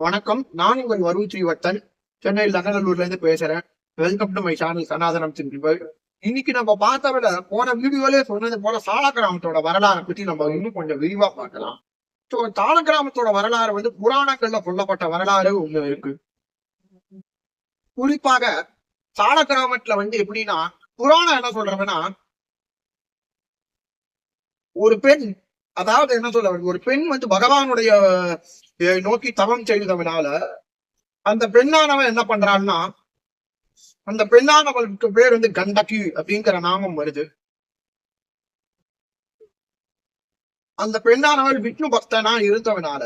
வணக்கம். நான் உங்கள் வருண் ஸ்ரீவர்த்தன். சென்னை லங்கநல்லூர்ல இருந்து பேசுறேன். Welcome to my channel Sanatanam simple இன்னைக்கு நம்ம பார்த்த விட போன வீடியோலே சொன்னது போல சால கிராமத்தோட வரலாறை பத்தி நம்ம இன்னும் கொஞ்சம் விரிவா பார்க்கலாம். ஸோ சால கிராமத்தோட வரலாறு வந்து புராணங்கள்ல சொல்லப்பட்ட வரலாறு ஒண்ணு இருக்கு. குறிப்பாக சால கிராமத்துல வந்து எப்படின்னா புராணம் என்ன சொல்றதுன்னா ஒரு பெண் அதாவது என்ன சொல்ல ஒரு பெண் வந்து பகவானுடைய இதை நோக்கி தவம் செய்தவனால அந்த பெண்ணானவன் என்ன பண்றான்னா அந்த பெண்ணானவளுக்கு பேர் வந்து கண்டகி அப்படிங்கிற நாமம் வருது. அந்த பெண்ணானவள் விஷ்ணு பக்தனா இருந்தவனால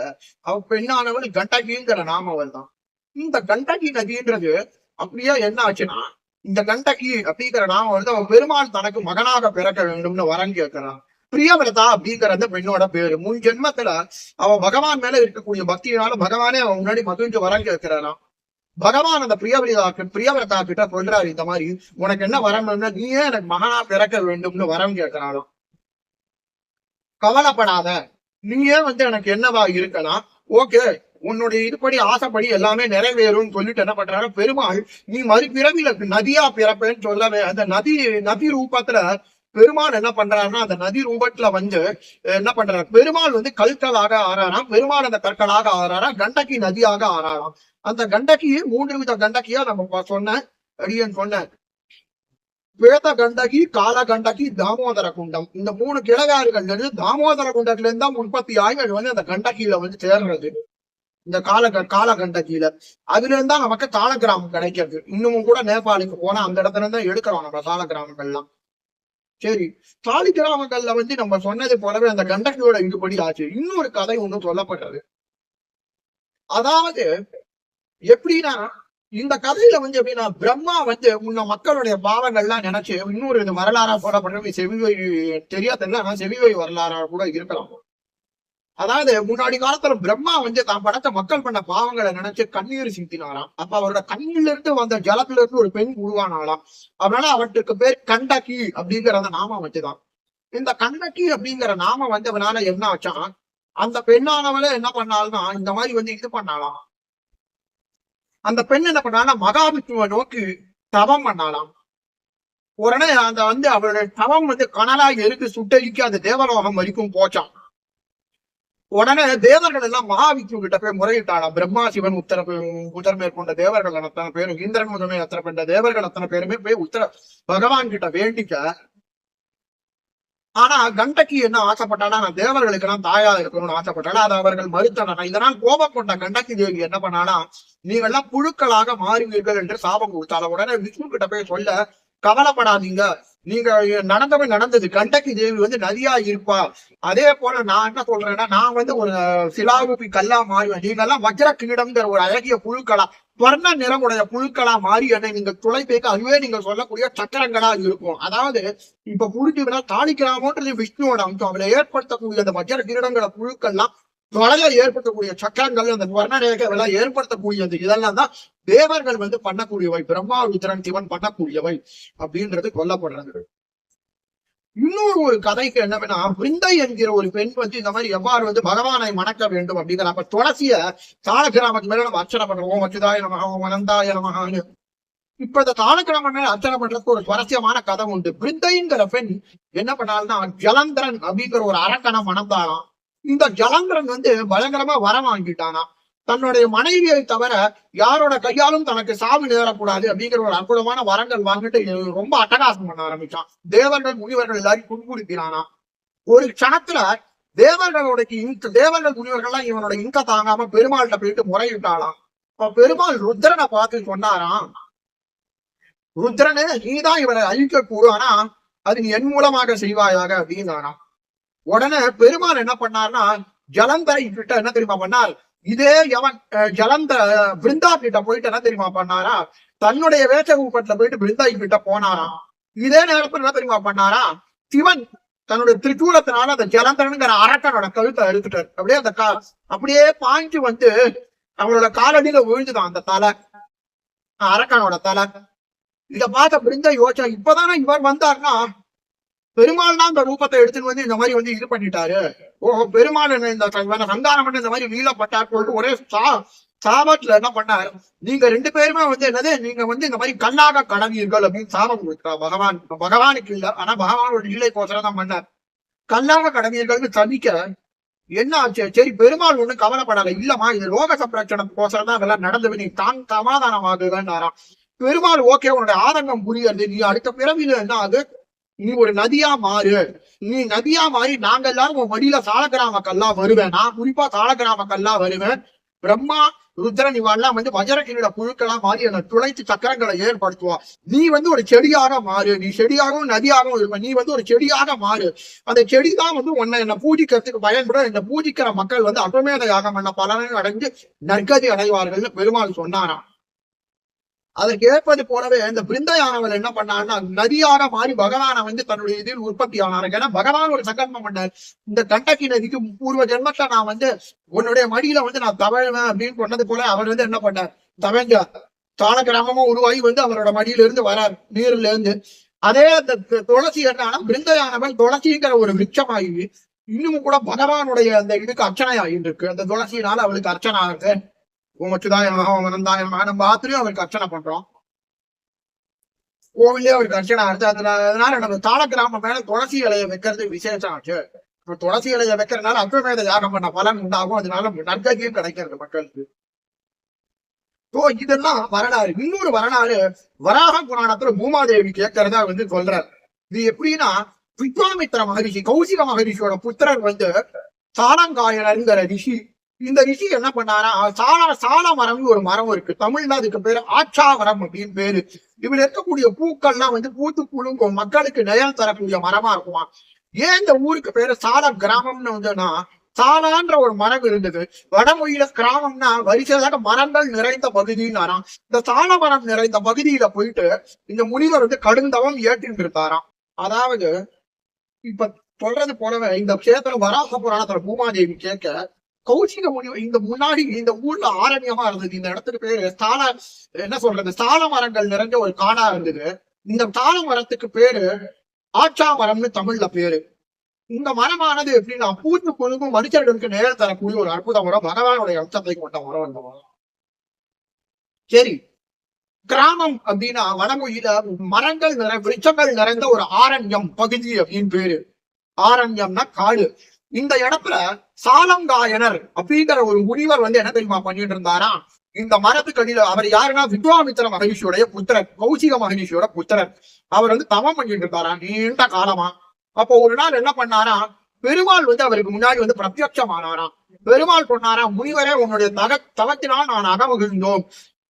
அவ பெண்ணானவள் கண்டகிங்கிற நாமம் வருதான். இந்த கண்டகி நதின்றது அப்படியே என்ன ஆச்சுன்னா இந்த கண்டகி அப்படிங்கிற நாமம் வந்து அவன் பெருமாள் தனக்கு மகனாக பிறக்க வேண்டும்னு வரம் கேட்கிறான் பிரியவிரதா அப்படிங்கிற அந்த பெண்ணோட பேரு. முன் ஜென்மத்துல அவ பகவான் மேல இருக்கக்கூடிய பக்தியினால பகவானே அவன் முன்னாடி மகிழ்ந்து வரம் கேட்கிறானாம் பகவான் அந்த பிரியவிரதா பிரியவிரதா கிட்ட சொல்றாரு இந்த மாதிரி உனக்கு என்ன வரம் வேணும்னா நீயே எனக்கு மகனா பிறக்க வேண்டும்னு வரம் கேட்கிறானாம் கவலைப்படாத. நீயே வந்து எனக்கு என்னவா இருக்கலாம் ஓகே உன்னுடைய இதுபடி ஆசைப்படி எல்லாமே நிறைவேறும்னு சொல்லிட்டு என்ன பண்றாரு? பெருமாள் நீ மறுபிறவில நதியா பிறப்பேன்னு சொல்லவே அந்த நதி நதி ரூபத்துல பெருமாள் என்ன பண்றாருன்னா அந்த நதி ரூபத்துல வந்து என்ன பண்றாரு? பெருமாள் வந்து கற்களாக ஆறாராம் பெருமாள் அந்த கற்களாக ஆறாராம் கண்டகி நதியாக ஆறாராம் அந்த கண்டகி மூன்று வித கண்டகியா நம்ம சொன்னேன் சொன்ன அடியன் சொன்ன. வேத கண்டகி கால கண்டகி தாமோதர குண்டம். இந்த மூணு கிழகாறுகள்ல இருந்து தாமோதர குண்டத்துல இருந்தா உற்பத்தி ஆகி அது வந்து அந்த கண்டகியில வந்து சேர்றது. இந்த கால கால கண்டகியில. அதுல இருந்தா நமக்கு கால கிராமம் கிடைக்கிறது. இன்னமும் கூட நேபாளுக்கு போனா அந்த இடத்துல இருந்தா எடுக்கிறோம் நம்ம கால கிராமங்கள்லாம். சரி காலி கிராமங்கள்ல வந்து நம்ம சொன்னது போலவே அந்த கண்டகியோட இதுபடி ஆச்சு. இன்னொரு கதை ஒன்றும் சொல்லப்பட்டது. அதாவது எப்படின்னா இந்த கதையில வந்து எப்படின்னா பிரம்மா வந்து முன்ன மக்களுடைய பாவங்கள்லாம் நினைச்சு இன்னொரு வரலாறா போடப்படுறது செவிவை தெரியாதுல்ல ஆனா செவிவை வரலாறா கூட இருக்கலாம். அதாவது முன்னாடி காலத்துல பிரம்மா வந்து தான் படைத்த மக்கள் பண்ண பாவங்களை நினைச்சு கண்ணீர் சிந்தினாராம். அப்ப அவரோட கண்ணில இருந்து வந்த ஜலத்துல இருந்து ஒரு பெண் உருவானாலாம் அதனால அவற்றுக்கு பேர் கண்டகி அப்படிங்கிற அந்த நாமம் வச்சுதான். இந்த கண்டகி அப்படிங்கிற நாமம் வந்தவனால என்ன ஆச்சான் அந்த பெண்ணானவளே என்ன பண்ணாலும்னா இந்த மாதிரி வந்து இது பண்ணாலாம் அந்த பெண் என்ன பண்ணாலும் மகாவிஷ்ணுவை நோக்கி தவம் பண்ணாலாம் உடனே அந்த வந்து அவளுடைய தவம் வந்து கனலா எருக்கு சுட்டரிக்கு அந்த தேவலோகம் வரைக்கும் போச்சான் உடனே தேவர்கள் எல்லாம் மகாவிஷ்ணு கிட்ட போய் முறையிட்டானா பிரம்மா சிவன் உத்தர உத்தர மேற்கொண்ட தேவர்கள் அத்தனை பேரும் இந்திரன் முதமே அத்தனை பெற்ற தேவர்கள் அத்தனை பேருமே போய் உத்தர பகவான் கிட்ட வேண்டிக்க. ஆனா கண்டகி என்ன ஆசைப்பட்டானா நான் தேவர்களுக்கு எல்லாம் தாயா இருக்கணும்னு ஆசைப்பட்டானா அதை அவர்கள் மறுத்தனா இதனால் கோபம் கொண்ட கண்டகி தேவி என்ன பண்ணானா நீங்கள்லாம் புழுக்களாக மாறுவீர்கள் என்று சாபம் கொடுத்தால உடனே விஷ்ணு கிட்ட போய் சொல்ல கவலைப்படாதீங்க. நீங்க நடந்தவை நடந்தது. கண்டகி தேவி வந்து நதியா இருப்பா. அதே போல நான் என்ன சொல்றேன்னா நான் வந்து ஒரு சிலாகுபி கல்லா மாறுவேன் நீங்க எல்லாம் வஜ்ர கிரீடம்ங்கிற ஒரு அழகிய புழுக்களா வர்ண நிறமுடைய புழுக்களா மாறி என்னை நீங்க துளைப்பேக்க அதுவே நீங்க சொல்லக்கூடிய சக்கரங்களா இருக்கும். அதாவது இப்ப புரிஞ்சுக்கினா தாளிக்கலாமோன்றது விஷ்ணுவோட அம்சம். அவளை ஏற்படுத்தக்கூடிய அந்த வஜ்ர கிரீடங்கிற புழுக்கள்லாம் தொலைல ஏற்படுத்தக்கூடிய சக்கரங்கள் அந்த வர்ணரேகைகளை எல்லாம் ஏற்படுத்தக்கூடியது. இதெல்லாம் தான் தேவர்கள் வந்து பண்ணக்கூடியவை பிரம்மா வித்திரன் சிவன் பண்ணக்கூடியவை அப்படின்றது கொல்லப்படுறது இன்னொரு ஒரு கதைக்கு என்னவென்னா பிருந்தை என்கிற ஒரு பெண் வந்து இந்த மாதிரி எவ்வாறு வந்து பகவானை மணக்க வேண்டும் அப்படிங்கிற அப்ப துளசிய தாளகிராமத்து மேல நம்ம அர்ச்சனை பண்றோம். ஓம் அச்சுதாய நமக ஓம் அனந்தாய நமகான்னு இப்ப இந்த தாள அர்ச்சனை பண்றதுக்கு ஒரு சுவாரஸ்யமான கதை உண்டு. பிருந்தைங்கிற பெண் என்ன பண்ணாலும்னா ஜலந்திரன் அப்படிங்கிற ஒரு அரக்கனை மணந்தாராம் இந்த ஜலந்திரன் வந்து பயங்கரமா வரம் வாங்கிட்டானா. தன்னுடைய மனைவியை தவிர யாரோட கையாலும் தனக்கு சாவு நேரக்கூடாது அப்படிங்கிற ஒரு அற்புதமான வரங்கள் வாங்கிட்டு ரொம்ப அட்டகாசம் பண்ண ஆரம்பிச்சான். தேவர்கள் முனிவர்கள் எல்லாரும் குடுகுடுக்கிறானா ஒரு க்ஷணத்துல தேவர்களோட இங்க தேவர்கள் முனிவர்கள்லாம் இவனோட இங்க தாங்காம பெருமாள்கிட்ட போயிட்டு முறையிட்டாளாம். அப்ப பெருமாள் ருத்ரனை பார்த்து சொன்னாராம். ருத்ரனே நீதான் இவனை அழிக்க கூடும் ஆனா அது என் மூலமாக செய்வாயாக அப்படின்னாராம். உடனே பெருமாள் என்ன பண்ணார்னா ஜலந்தரை கிட்ட என்ன தெரியுமா பண்ணார்? இதே எவன் அஹ், ஜலந்த பிருந்தா கிட்ட போயிட்டு என்ன தெரியுமா பண்ணாரா? தன்னுடைய வேஷ கூப்பத்துல போயிட்டு பிருந்தாய் கிட்ட போனாராம் இதே நேரத்துல என்ன தெரியுமா பண்ணாரா? சிவன் தன்னுடைய திருச்சூலத்தினால அந்த ஜலந்தரனுங்கிற அரக்கனோட கழுத்தை அறுத்துட்டார். அப்படியே அந்த கா அப்படியே பாஞ்சு வந்து அவனோட காலடியில விழுந்துதான் அந்த தலை. அரக்கனோட தலை. இத பார்த்த பிருந்தா யோசிச்சா இப்பதானே இவர் வந்தாருன்னா பெருமாள் தான் இந்த ரூபத்தை எடுத்துன்னு வந்து இந்த மாதிரி வந்து இது பண்ணிட்டாரு. ஓ பெருமாள் என்ன இந்த இவனை சங்காரம் இந்த மாதிரி வீழப்பட்டார் போட்டு ஒரே சா சாபத்துல என்ன பண்ணாரு? நீங்க ரெண்டு பேருமே வந்து என்னது நீங்க வந்து இந்த மாதிரி கண்ணாக கடவீர்கள் அப்படின்னு சாபம் கொடுக்கிறார் பகவான் பகவானுக்கு இல்ல ஆனா பகவானோட இல்லை தான் பண்ணார். கண்ணாக கடவீர்கள்னு தவிக்க என்ன ஆச்சு? சரி பெருமாள் ஒண்ணு கவலைப்படாத இல்லம்மா இது லோக சம்பிரச்சனத்துக்கோசரம் தான் அதெல்லாம் நடந்தது. நீ தான் சமாதானமாகுதுன்னாராம். பெருமாள் ஓகே உன்னோட ஆதங்கம் புரியுது நீ அடுத்த பிறவியில என்ன ஆகுது நீ ஒரு நதியா மாறு. நீ நதியா மாறி நாங்க எல்லாரும் உன் வழியில சாலக்கிராம மக்கள்லாம் வருவேன். நான் குறிப்பா சாலக்கிராம மக்கள்லாம் வருவேன். பிரம்மா ருத்ரன் இவெல்லாம் வந்து வஜரகிரியோட புழுக்களா மாறி என்னை துளைத்து சக்கரங்களை ஏற்படுத்துவா. நீ வந்து ஒரு செடியாக மாறு. நீ செடியாகவும் நதியாகவும் இருப்ப. நீ வந்து ஒரு செடியாக மாறு. அந்த செடி தான் வந்து உன்னை என்னை பூஜிக்கிறதுக்கு பயன்படும். இந்த பூஜிக்கிற மக்கள் வந்து அபமேத யாகம் பண்ண பலனை அடைஞ்சு நற்கதி அடைவார்கள்னு பெருமாள் சொன்னாராம். அதற்கு ஏற்பது போலவே இந்த பிருந்தையானவர் என்ன பண்ணாருன்னா நதியாக மாறி பகவானை வந்து தன்னுடைய இதில் உற்பத்தி ஆனார். ஏன்னா பகவான் ஒரு சங்கல்பம் பண்ணார். இந்த கண்டக்கி நதிக்கு பூர்வ ஜென்மத்துல நான் வந்து உன்னுடைய மடியில வந்து நான் தவழ்வேன் அப்படின்னு சொன்னது போல அவர் வந்து என்ன பண்ணார்? தவழ்ந்த தான கிராமமும் உருவாகி வந்து அவரோட மடியில இருந்து வரார் நீர்ல இருந்து அதே அந்த துளசி என்னன்னா பிருந்தையானவன் துளசிங்கிற ஒரு விருட்சமாகி இன்னும் கூட பகவானுடைய அந்த இதுக்கு அர்ச்சனை ஆகிட்டு இருக்கு. அந்த துளசியினால அவளுக்கு அர்ச்சனை ஆகுது. உமச்சுதாய மகவனந்தாய நம்ம ஆத்திரையும் அவருக்கு அர்ச்சனை பண்றோம். கோவிலே அவருக்கு அர்ச்சனை அர்ச்சனை அதனால அதனால நம்ம தாள கிராமம் மேல துளசி இலைய வைக்கிறது விசேஷம் ஆச்சு துளசி இலையை வைக்கிறதுனால அஸ்வமேத யாகம் பண்ண பலன் உண்டாகும். அதனால நற்கதியும் கிடைக்கிறது மக்களுக்கு. ஸோ இதெல்லாம் வரலாறு. இன்னொரு வரலாறு வராக புராணத்துல பூமாதேவி கேட்கறதா வந்து சொல்றார். இது எப்படின்னா வித்வாமித்ர மகரிஷி கௌசிக மகரிஷியோட புத்திரர் வந்து சாலங்காயனருங்கிற ரிஷி இந்த ரிஷி என்ன பண்ணாரா? சாலா சாலா மரம்னு ஒரு மரம் இருக்கு. தமிழ்ல அதுக்கு பேரு ஆச்சாவரம் அப்படின்னு பேரு. இதுல இருக்கக்கூடிய பூக்கள்லாம் வந்து பூத்து குழுங்கும் மக்களுக்கு நிழல் தரக்கூடிய மரமா இருக்குமா? ஏன் இந்த ஊருக்கு பேரு சால கிராமம்னு வந்துன்னா சாலான்ற ஒரு மரம் இருந்தது. வடமொழியில கிராமம்னா வரிசையாக மரங்கள் நிறைந்த பகுதினாராம் இந்த சால மரம் நிறைந்த பகுதியில போயிட்டு இந்த முனிவர் வந்து கடுந்தவம் ஏற்றிட்டு இருந்தாராம் அதாவது இப்ப சொல்றது போலவே இந்த கஷேத்திரம் வராக புராணத்துல பூமாதேவி கேட்க கௌசிக முனிவர் இந்த முன்னாடி இந்த ஊர்ல ஆரண்யமா இருந்தது. இந்த இடத்துக்கு பேரு சால என்ன சொல்றது சால மரங்கள் நிறைஞ்ச ஒரு காடா இருந்தது. இந்த சால மரத்துக்கு பேரு ஆச்சா மரம்னு தமிழ்ல பேரு. இந்த மரமானது எப்படின்னா பூத்து பொழுதும் மனுஷர்களுக்கு நேரம் தரக்கூடிய ஒரு அற்புத மரம் பகவானுடைய அம்சத்தை கொண்ட மரம் இந்த மரம். சரி. கிராமம் அப்படின்னா வடமொழியில மரங்கள் நிறை விருட்சங்கள் நிறைந்த ஒரு ஆரண்யம் பகுதி அப்படின்னு பேரு. ஆரண்யம்னா காடு. இந்த இடத்துல சாலங்காயனர் அப்படிங்கிற ஒரு முனிவர் வந்து என்ன தெரியுமா பண்ணிட்டு இருந்தாரா? இந்த மரத்துக்கு அடியில அவர் யாருன்னா வித்வாமித்திர மகரிஷியோடைய புத்திரர் கௌசிக மகரிஷியோட புத்திரர். அவர் வந்து தவம் பண்ணிட்டு இருந்தாரா? நீண்ட காலமா. அப்போ ஒரு நாள் என்ன பண்ணாரா? பெருமாள் வந்து அவருக்கு முன்னாடி வந்து பிரத்யட்சமானாராம். பெருமாள் சொன்னாரா முனிவரே உன்னுடைய தக தவத்தினால் நான் அகமகிழ்ந்தோம்.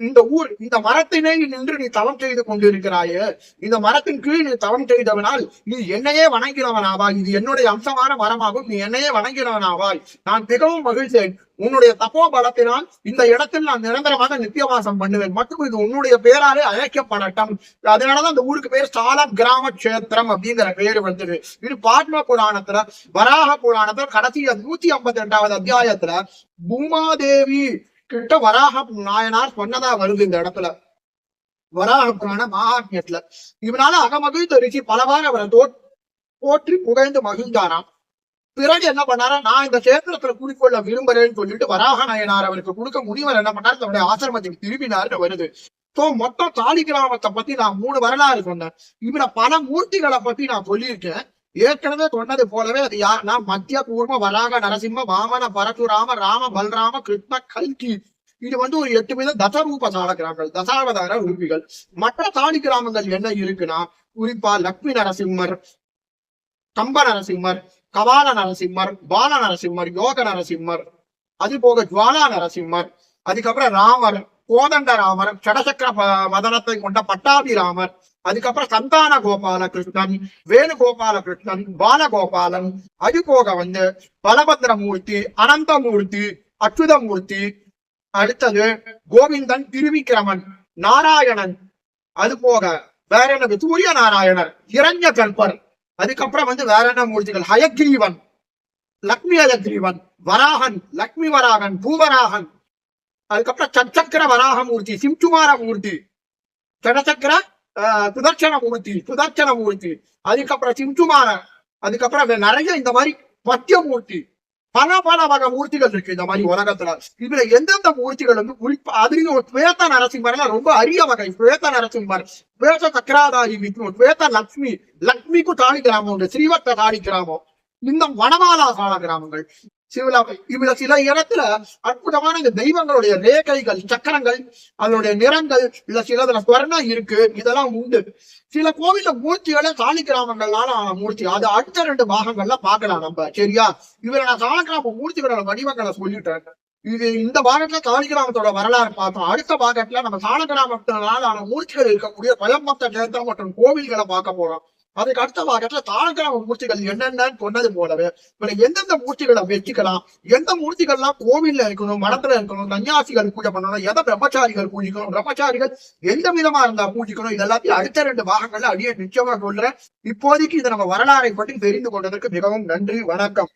இந்த ஊர் இந்த மரத்தினை நின்று நீ தவம் செய்து கொண்டிருக்கிறாயே. இந்த மரத்தின் கீழ் நீ தவம் செய்தவனால் நீ என்னையே வணங்கினவனாவாய். இது என்னுடைய அம்சமான மரமாகும். நீ என்னையே வணங்கினவனாவாய். நான் மிகவும் மகிழ்ச்சேன் உன்னுடைய தப்போ பலத்தினால் இந்த இடத்தில் நான் நிரந்தரமாக நித்தியவாசம் பண்ணுவேன். மற்றும் இது உன்னுடைய பேராலே அழைக்கப்படட்டும். அதனாலதான் இந்த ஊருக்கு பேர் சால கிராம கஷேத்திரம் அப்படிங்கிற பேரு வந்தது. இது பாட்ம புராணத்துல வராக புராணத்துல கடைசி நூத்தி ஐம்பத்தி ரெண்டாவது அத்தியாயத்துல பூமாதேவி கிட்ட வராக நாயனார் சொன்னதா வருது இந்த இடத்துல. வராக புராண மகாத்மியத்துல. இவனால அகமகிழ்ந்த ரிஷி பலவாக அவரை தோ- போற்றி புகழ்ந்து மகிழ்ந்தாராம். பிறகு என்ன பண்ணாரா? நான் இந்த சேத்திரத்துல கூடிக்கொள்ள விரும்புறேன்னு சொல்லிட்டு வராக நாயனார் அவருக்கு கொடுக்க முடியவர் என்ன பண்ணார்? தன்னுடைய ஆசிரமத்துக்கு திரும்பினார்னு வருது. சோ மொத்தம் தாலி கிராமத்தை பத்தி நான் மூணு வரலாறு சொன்னேன். இவனை பல மூர்த்திகளை பத்தி நான் சொல்லியிருக்கேன். ஏற்கனவே சொன்னது போலவே அது யாருன்னா மத்திய பூர்வ வராக நரசிம்ம வாமன பரசுராம ராம பல்ராம கிருஷ்ண கல்கி. இது வந்து ஒரு எட்டு வித தசரூப சால கிராமங்கள் தசாவதார உறுப்பிகள் மற்ற தாலி கிராமங்கள் என்ன இருக்குன்னா குறிப்பா லக்ஷ்மி நரசிம்மர் கம்ப நரசிம்மர் கவால நரசிம்மர் பால நரசிம்மர் யோக நரசிம்மர் அது போக ஜுவாலா நரசிம்மர் அதுக்கப்புறம் ராமர் கோதண்ட ராமர் சடசக்கர மதனத்தை கொண்ட கொண்ட பட்டாபிராமர் அதுக்கப்புறம் சந்தான கோபாலகிருஷ்ணன் வேணுகோபாலகிருஷ்ணன் பாலகோபாலன் அது போக வந்து பலபத்ரமூர்த்தி அனந்தமூர்த்தி அச்சுதமூர்த்தி அடுத்தது கோவிந்தன் திருவிக்கிரமன் நாராயணன். அது போக வேற என்னது? சூரிய நாராயணர் இரண்ய கல்பர் அதுக்கப்புறம் வந்து வேற என்ன மூர்த்திகள்? ஹயக்ரீவன் லக்ஷ்மி ஹயக்ரீவன் வராகன் லக்ஷ்மி வராகன் பூவராகன். அதுக்கப்புறம் சச்சக்கர வராக மூர்த்தி சிம்சுமார மூர்த்தி சடசக்கர ஆஹ், சுதர்சன மூர்த்தி சுதர்சன மூர்த்தி அதுக்கப்புறம் சிம்சுமார அதுக்கப்புறம் நிறைய இந்த மாதிரி பத்திய மூர்த்தி பல பல வகை மூர்த்திகள் இருக்கு இந்த மாதிரி உலகத்துல. இதுல எந்தெந்த மூர்த்திகள் வந்து குறிப்பா அதுலயும் ஒரு துவேத்த நரசிம்மர்லாம் ரொம்ப அரிய வகை. துவேத்த நரசிம்மர் துவேத்த சக்கராதாரி விஷ்ணு துவேத்த லக்ஷ்மி லக்ஷ்மிக்கு தாலி கிராமம் உண்டு ஸ்ரீவத்த தாலி கிராமம். இந்த வனமாலா சால கிராமங்கள். சிவலாமை இவ்வளவு சில இடத்துல அற்புதமான இந்த தெய்வங்களுடைய ரேகைகள் சக்கரங்கள் அதனுடைய நிறங்கள் இல்ல சிலதுல ஸ்வர்ணம் இருக்கு. இதெல்லாம் உண்டு. சில கோவில மூர்த்திகளை சாலி ஆன மூர்த்தி. அது அடுத்த ரெண்டு பாகங்கள்ல பார்க்கலாம் நம்ம. சரியா? இவரை நான் சாலக்கிராம மூர்த்திகளோட வடிவங்களை சொல்லிட்டேன். இது இந்த பாகத்துல சாலிகிராமத்தோட வரலாறு பார்த்தோம். அடுத்த பாகத்துல நம்ம சாலகிராமத்தினால ஆன மூர்த்திகள் இருக்கக்கூடிய பயம்பக்த கேந்திரம் மற்றும் கோவில்களை பார்க்க போறோம். அதுக்கு அடுத்த வாரத்துல சாலகிராம மூர்த்திகள் என்னென்னு சொன்னது போலவே இப்ப எந்தெந்த மூர்த்திகளை வச்சுக்கலாம் எந்த மூர்த்திகள்லாம் கோவில்ல இருக்கணும் மடத்துல இருக்கணும் கன்னியாசிகள் பூஜை பண்ணணும் எதை பிரம்மச்சாரிகள் பூஜிக்கணும் பிரம்மச்சாரிகள் எந்த விதமா இருந்தா பூஜிக்கணும் இது எல்லாத்தையும் அடுத்த ரெண்டு பாகங்கள்ல அடியே நிச்சயமா சொல்றேன். இப்போதைக்கு இதை நம்ம வரலாறை பற்றி தெரிந்து கொண்டதற்கு மிகவும் நன்றி வணக்கம்.